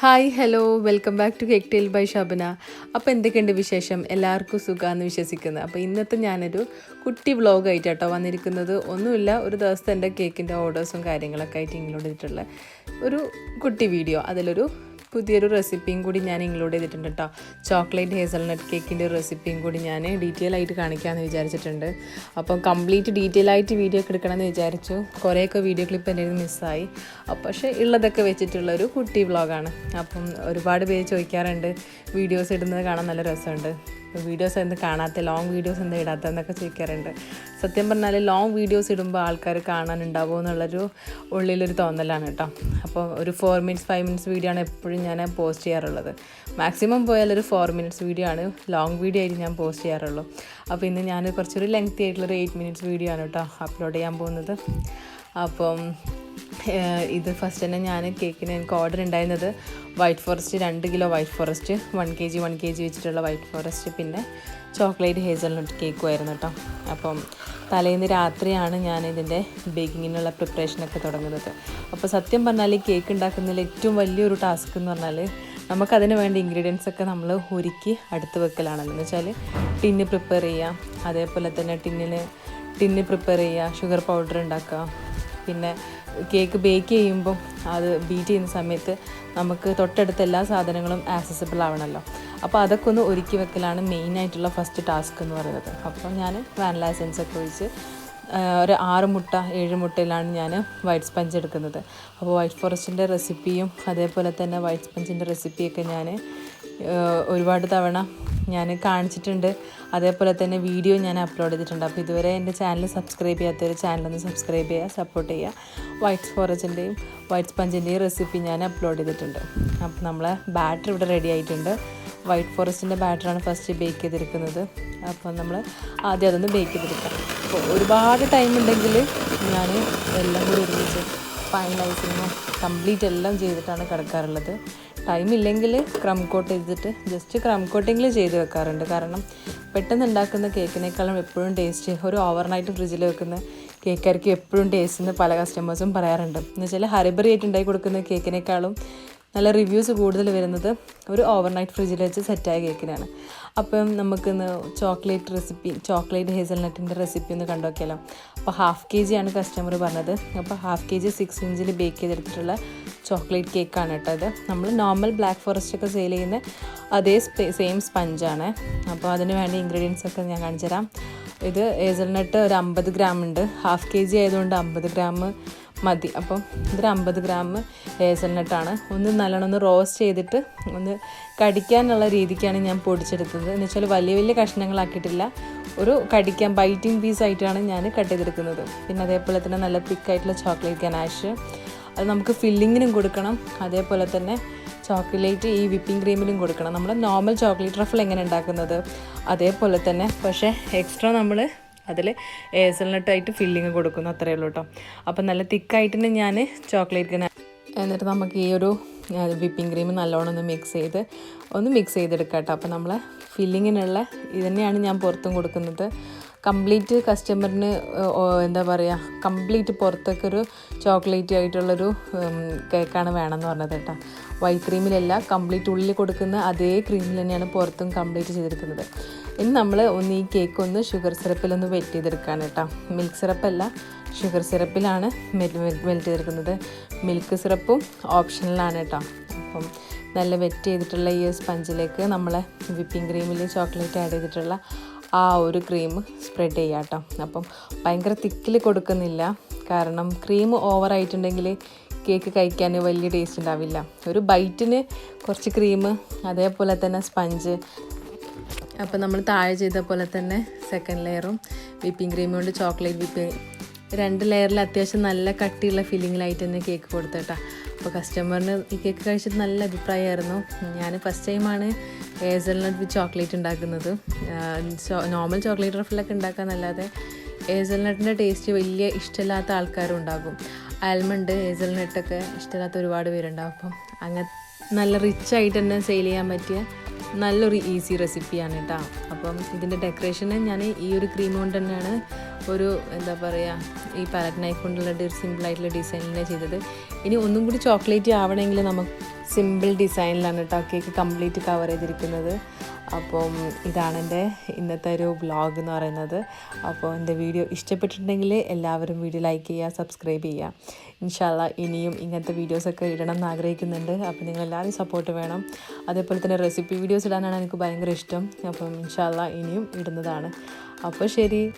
Hi hello welcome back to cake tale by Shabana അപ്പോൾ എന്തൊക്കെയുണ്ട് വിശേഷം? എല്ലാവർക്കും സുഖമാണെന്ന് വിശ്വസിക്കുന്നത് അപ്പോൾ ഇന്നത്തെ ഞാനൊരു കുട്ടി വ്ളോഗായിട്ട് കേട്ടോ വന്നിരിക്കുന്നത്. ഒന്നുമില്ല ഒരു ദിവസത്തെ എന്റെ കേക്കിന്റെ ഓർഡേഴ്സും കാര്യങ്ങളൊക്കെ ആയിട്ട് ചെയ്തിട്ടുള്ള ഒരു കുട്ടി വീഡിയോ അതിലൊരു പുതിയൊരു റെസിപ്പിയും കൂടി ഞാൻ ഇൻക്ലൂഡ് ചെയ്തിട്ടുണ്ട് കേട്ടോ. ചോക്ലേറ്റ് ഹേസൽനട്ട് കേക്കിന്റെ റെസിപ്പിയും കൂടി ഞാൻ ഡീറ്റെയിൽ ആയിട്ട് കാണിക്കാമെന്ന് വിചാരിച്ചിട്ടുണ്ട്. അപ്പം കംപ്ലീറ്റ് ഡീറ്റെയിൽ ആയിട്ട് വീഡിയോ ഒക്കെ എടുക്കണമെന്ന് വിചാരിച്ചു. കുറേയൊക്കെ വീഡിയോ ക്ലിപ്പ് എന്റെ മിസ്സായി. അപ്പോൾ പക്ഷേ ഉള്ളതൊക്കെ വെച്ചിട്ടുള്ള ഒരു കുട്ടി വ്ളോഗാണ്. അപ്പം ഒരുപാട് പേര് ചോദിക്കാറുണ്ട്. വീഡിയോസ് ഇടുന്നത് കാണാൻ നല്ല രസമുണ്ട്. വീഡിയോസ് എന്ത് കാണാത്ത ലോങ് വീഡിയോസ് എന്താ ഇടാത്തതെന്നൊക്കെ ചോദിക്കാറുണ്ട്. സത്യം പറഞ്ഞാൽ ലോങ് വീഡിയോസ് ഇടുമ്പോൾ ആൾക്കാർ കാണാനുണ്ടാവുമോ എന്നുള്ളൊരു ഉള്ളിലൊരു തോന്നലാണ് കേട്ടോ. അപ്പോൾ ഒരു four minutes five minutes video ആണ് എപ്പോഴും ഞാൻ പോസ്റ്റ് ചെയ്യാറുള്ളത്. മാക്സിമം പോയാൽ ഒരു ഫോർ മിനിറ്റ്സ് വീഡിയോ ആണ്. ലോങ് വീഡിയോ ആയിട്ട് ഞാൻ പോസ്റ്റ് ചെയ്യാറുള്ളൂ. അപ്പോൾ ഇന്ന് ഞാൻ കുറച്ചൊരു ലെങ്ത്തി ആയിട്ടുള്ളൊരു എയ്റ്റ് മിനിറ്റ്സ് വീഡിയോ ആണ് കേട്ടോ അപ്ലോഡ് ചെയ്യാൻ പോകുന്നത്. അപ്പം ഇത് ഫസ്റ്റ് തന്നെ ഞാൻ കേക്കിന് എനിക്ക് ഓർഡർ ഉണ്ടായിരുന്നത് വൈറ്റ് ഫോറസ്റ്റ് രണ്ട് kilo white forest one K G one K G വെച്ചിട്ടുള്ള വൈറ്റ് ഫോറസ്റ്റ് പിന്നെ ചോക്ലേറ്റ് ഹേസൽനട്ട് കേക്കും ആയിരുന്നു കേട്ടോ അപ്പം തലേന്ന് രാത്രിയാണ് ഞാൻ ഇതിന്റെ ബേക്കിങ്ങിനുള്ള പ്രിപ്പറേഷനൊക്കെ തുടങ്ങുന്നത്. അപ്പോൾ സത്യം പറഞ്ഞാൽ ഈ കേക്ക് ഉണ്ടാക്കുന്നതിൽ ഏറ്റവും വലിയൊരു ടാസ്ക് എന്ന് പറഞ്ഞാൽ നമുക്കതിന് വേണ്ട ഇൻഗ്രീഡിയൻസ് ഒക്കെ നമ്മൾ ഒരുക്കി അടുത്ത് വെക്കലാണല്ലോ. എന്ന് വെച്ചാൽ ടിന്ന് പ്രിപ്പയർ ചെയ്യുക അതേപോലെ തന്നെ ടിന്നിന് ടിന്ന് പ്രിപ്പയർ ചെയ്യുക ഷുഗർ പൗഡർ ഉണ്ടാക്കുക പിന്നെ കേക്ക് ബേക്ക് ചെയ്യുമ്പോൾ അത് ബീറ്റ് ചെയ്യുന്ന സമയത്ത് നമുക്ക് തൊട്ടടുത്ത എല്ലാ സാധനങ്ങളും ആക്സസിബിൾ ആവണമല്ലോ അപ്പോൾ അതൊക്കെ ഒന്ന് ഒരുക്കി വെക്കലാണ് മെയിനായിട്ടുള്ള ഫസ്റ്റ് ടാസ്ക് എന്ന് പറയുന്നത്. അപ്പോൾ ഞാൻ വാനില എസൻസ് ഒക്കെ ഒഴിച്ച് ഒരു ആറ് മുട്ട ഏഴ് മുട്ടയിലാണ് ഞാൻ വൈറ്റ് സ്പഞ്ച് എടുക്കുന്നത്. അപ്പോൾ വൈറ്റ് ഫോറസ്റ്റിന്റെ റെസിപ്പിയും അതേപോലെ തന്നെ വൈറ്റ് സ്പഞ്ചിന്റെ റെസിപ്പിയൊക്കെ ഞാൻ ഒരുപാട് തവണ ഞാൻ കാണിച്ചിട്ടുണ്ട്. അതേപോലെ തന്നെ വീഡിയോ ഞാൻ അപ്ലോഡ് ചെയ്തിട്ടുണ്ട്. അപ്പോൾ ഇതുവരെ എന്റെ ചാനൽ സബ്സ്ക്രൈബ് ചെയ്യാത്തൊരു ചാനലൊന്ന് സബ്സ്ക്രൈബ് ചെയ്യുക സപ്പോർട്ട് ചെയ്യുക. വൈറ്റ്സ് ഫോറസ്റ്റിന്റെയും വൈറ്റ് സ്പഞ്ചിന്റെയും റെസിപ്പി ഞാൻ അപ്ലോഡ് ചെയ്തിട്ടുണ്ട്. അപ്പോൾ നമ്മളെ ബാറ്റർ ഇവിടെ റെഡി ആയിട്ടുണ്ട്. വൈറ്റ് ഫോറസ്റ്റിന്റെ ബാറ്ററാണ് ഫസ്റ്റ് ബേക്ക് ചെയ്തിരിക്കുന്നത്. അപ്പോൾ നമ്മൾ ആദ്യം അതൊന്ന് ബേക്ക് ചെയ്തെടുക്കാം. അപ്പോൾ ഒരുപാട് ടൈം ഉണ്ടെങ്കിൽ ഞാൻ എല്ലാം കൂടി ഒരുമിച്ച് ഫൈനലൈസിങ്ങും കംപ്ലീറ്റ് എല്ലാം ചെയ്തിട്ടാണ് കിടക്കാറുള്ളത്. ടൈം ഇല്ലെങ്കിൽ ക്രം കോട്ട് ചെയ്തിട്ട് ജസ്റ്റ് ക്രം കോട്ടിങ്ങിൽ ചെയ്ത് വെക്കാറുണ്ട്. കാരണം പെട്ടെന്ന് ഉണ്ടാക്കുന്ന കേക്കിനേക്കാളും എപ്പോഴും ടേസ്റ്റ് ഒരു ഓവർനൈറ്റ് ഫ്രിഡ്ജിൽ വെക്കുന്ന കേക്കായിരിക്കും എപ്പോഴും ടേസ്റ്റ് എന്ന് പല കസ്റ്റമേഴ്സും പറയാറുണ്ട്. എന്ന് വെച്ചാൽ ഹരിബറി ആയിട്ട് ഉണ്ടാക്കി കൊടുക്കുന്ന കേക്കിനേക്കാളും നല്ല റിവ്യൂസ് കൂടുതൽ വരുന്നത് ഒരു ഓവർനൈറ്റ് ഫ്രിഡ്ജിൽ വെച്ച് സെറ്റായ കേക്കിനാണ്. അപ്പം നമുക്കിന്ന് ചോക്ലേറ്റ് റെസിപ്പി ചോക്ലേറ്റ് ഹേസൽനട്ടിന്റെ റെസിപ്പി ഒന്ന് കണ്ടോക്കിയാലോ അപ്പോൾ ഹാഫ് കെ ജി ആണ് കസ്റ്റമർ പറഞ്ഞത്. അപ്പോൾ ഹാഫ് കെ ജി സിക്സ് ഇഞ്ചിൽ ബേക്ക് ചെയ്തെടുത്തിട്ടുള്ള ചോക്ലേറ്റ് കേക്കാണ് കേട്ടോ ഇത്. നമ്മൾ നോർമൽ ബ്ലാക്ക് ഫോറസ്റ്റ് ഒക്കെ സെയിൽ ചെയ്യുന്ന അതേ സെയിം സ്പഞ്ചാണ് അപ്പോൾ അതിന് വേണ്ട ഇൻഗ്രീഡിയൻസ് ഒക്കെ ഞാൻ കാണിച്ചു തരാം ഇത് ഹേസൽനട്ട് ഒരു അമ്പത് ഗ്രാം ഉണ്ട്. ഹാഫ് കെ ജി ആയതുകൊണ്ട് അമ്പത് ഗ്രാം മതി. അപ്പം ഇതൊരു അമ്പത് ഗ്രാം ഹേസൽനട്ടാണ് ഒന്ന് നല്ലോണം ഒന്ന് റോസ്റ്റ് ചെയ്തിട്ട് ഒന്ന് കടിക്കാനുള്ള രീതിക്കാണ് ഞാൻ പൊടിച്ചെടുത്തത്. എന്ന് വെച്ചാൽ വലിയ വലിയ കഷ്ണങ്ങളാക്കിയിട്ടില്ല. ഒരു കടിക്കാൻ ബൈറ്റിംഗ് പീസ് ആയിട്ടാണ് ഞാൻ കട്ട് ചെയ്തെടുക്കുന്നത്. പിന്നെ അതേപോലെ തന്നെ നല്ല തിക്കായിട്ടുള്ള ചോക്ലേറ്റ് ഗനാഷ് അത് നമുക്ക് ഫില്ലിങ്ങിനും കൊടുക്കണം. അതേപോലെ തന്നെ ചോക്ലേറ്റ് ഈ വിപ്പിംഗ് ക്രീമിലും കൊടുക്കണം. നമ്മൾ നോർമൽ ചോക്ലേറ്റ് റഫിൾ എങ്ങനെ ഉണ്ടാക്കുന്നത്? അതേപോലെ തന്നെ. പക്ഷേ എക്സ്ട്രാ നമ്മൾ അതിൽ ഏസൽനട്ടായിട്ട് ഫില്ലിങ് കൊടുക്കുന്നു അത്രയേ ഉള്ളൂ കേട്ടോ. അപ്പം നല്ല തിക്കായിട്ട് ഞാൻ ചോക്ലേറ്റ് എന്നിട്ട് നമുക്ക് ഈ ഒരു വിപ്പിംഗ് ക്രീം നല്ലോണം ഒന്ന് മിക്സ് ചെയ്ത് ഒന്ന് മിക്സ് ചെയ്തെടുക്കാം കേട്ടോ. അപ്പം നമ്മൾ ഫില്ലിങ്ങിനുള്ള ഇത് തന്നെയാണ് ഞാൻ പുറത്തും കൊടുക്കുന്നത്. കംപ്ലീറ്റ് കസ്റ്റമറിന് എന്താ പറയുക കംപ്ലീറ്റ് പുറത്തൊക്കെ ഒരു ചോക്ലേറ്റ് ആയിട്ടുള്ളൊരു കേക്കാണ് വേണമെന്ന് പറഞ്ഞത് കേട്ടോ. വൈറ്റ് ക്രീമിലല്ല കംപ്ലീറ്റ് ഉള്ളിൽ കൊടുക്കുന്ന അതേ ക്രീമിൽ തന്നെയാണ് പുറത്തും കംപ്ലീറ്റ് ചെയ്തെടുക്കുന്നത്. ഇനി നമ്മൾ ഒന്ന് ഈ കേക്ക് ഒന്ന് ഷുഗർ സിറപ്പിലൊന്ന് വെറ്റ് ചെയ്തെടുക്കുകയാണ് കേട്ടോ. മിൽക്ക് സിറപ്പല്ല ഷുഗർ സിറപ്പിലാണ് മെൽറ്റ് ചെയ്തെടുക്കുന്നത്. മിൽക്ക് സിറപ്പും ഓപ്ഷണലാണ് കേട്ടോ. അപ്പം നല്ല വെറ്റ് ചെയ്തിട്ടുള്ള ഈ സ്പഞ്ചിലേക്ക് നമ്മൾ വിപ്പിംഗ് ക്രീമിൽ ചോക്ലേറ്റ് ആഡ് ചെയ്തിട്ടുള്ള ആ ഒരു ക്രീം സ്പ്രെഡ് ചെയ്യാം കേട്ടോ. അപ്പം ഭയങ്കര തിക്കിൽ കൊടുക്കുന്നില്ല. കാരണം ക്രീം ഓവറായിട്ടുണ്ടെങ്കിൽ കേക്ക് കഴിക്കാൻ വലിയ ടേസ്റ്റ് ഉണ്ടാവില്ല. ഒരു ബൈറ്റിന് കുറച്ച് ക്രീം അതേപോലെ തന്നെ സ്പഞ്ച് അപ്പോൾ നമ്മൾ താഴെ ചെയ്ത പോലെ തന്നെ സെക്കൻഡ് ലെയറും വിപ്പിംഗ് ക്രീം കൊണ്ട് ചോക്ലേറ്റ് വിപ്പ് രണ്ട് ലെയറിൽ അത്യാവശ്യം നല്ല കട്ടിയുള്ള ഫീലിങ്ങിലായിട്ട് തന്നെ കേക്ക് കൊടുത്തേട്ടാ അപ്പോൾ കസ്റ്റമറിന് ഈ കേക്ക് കഴിച്ചിട്ട് നല്ല അഭിപ്രായമായിരുന്നു. ഞാൻ ഫസ്റ്റ് ടൈമാണ് ഏസൽനട്ട് വിത്ത് ചോക്ലേറ്റ് ഉണ്ടാക്കുന്നത്. നോർമൽ ചോക്ലേറ്റ് റഫിലൊക്കെ ഉണ്ടാക്കാന്നല്ലാതെ ഏസൽനട്ടിന്റെ ടേസ്റ്റ് വലിയ ഇഷ്ടമില്ലാത്ത ആൾക്കാരും ഉണ്ടാകും. ആൽമണ്ട് ഏസൽനട്ടൊക്കെ ഇഷ്ടമില്ലാത്ത ഒരുപാട് പേരുണ്ടാകും അപ്പം അങ്ങനെ നല്ല റിച്ച് ആയിട്ട് തന്നെ സെയിൽ ചെയ്യാൻ പറ്റിയ നല്ലൊരു ഈസി റെസിപ്പിയാണ് കേട്ടോ അപ്പം ഇതിന്റെ ഡെക്കറേഷന് ഞാൻ ഈ ഒരു ക്രീം കൊണ്ട് തന്നെയാണ് ഒരു എന്താ പറയുക ഈ പാലറ്റ് നൈഫ് കൊണ്ടുള്ള ഒരു സിമ്പിളായിട്ടുള്ള ഡിസൈനിനെ ചെയ്തത്. ഇനി ഒന്നും കൂടി ചോക്ലേറ്റ് ആവണമെങ്കിൽ നമുക്ക് സിമ്പിൾ ഡിസൈനിലാണ് കേട്ടോ കേക്ക് കംപ്ലീറ്റ് കവർ ചെയ്തിരിക്കുന്നത്. അപ്പം ഇതാണ് എന്റെ ഇന്നത്തെ ഒരു വ്ളോഗ് എന്ന് പറയുന്നത്. അപ്പോൾ എന്റെ വീഡിയോ ഇഷ്ടപ്പെട്ടിട്ടുണ്ടെങ്കിൽ എല്ലാവരും വീഡിയോ ലൈക്ക് ചെയ്യുക സബ്സ്ക്രൈബ് ചെയ്യുക. ഇൻഷാല്ല ഇനിയും ഇങ്ങനത്തെ വീഡിയോസൊക്കെ ഇടണം എന്ന് ആഗ്രഹിക്കുന്നുണ്ട്. അപ്പോൾ നിങ്ങൾ എല്ലാവരും സപ്പോർട്ട് വേണം. അതേപോലെ തന്നെ റെസിപ്പി വീഡിയോസ് ഇടാനാണ് എനിക്ക് ഭയങ്കര ഇഷ്ടം. അപ്പം ഇൻഷാല്ല ഇനിയും ഇടുന്നതാണ്. അപ്പോൾ ശരി.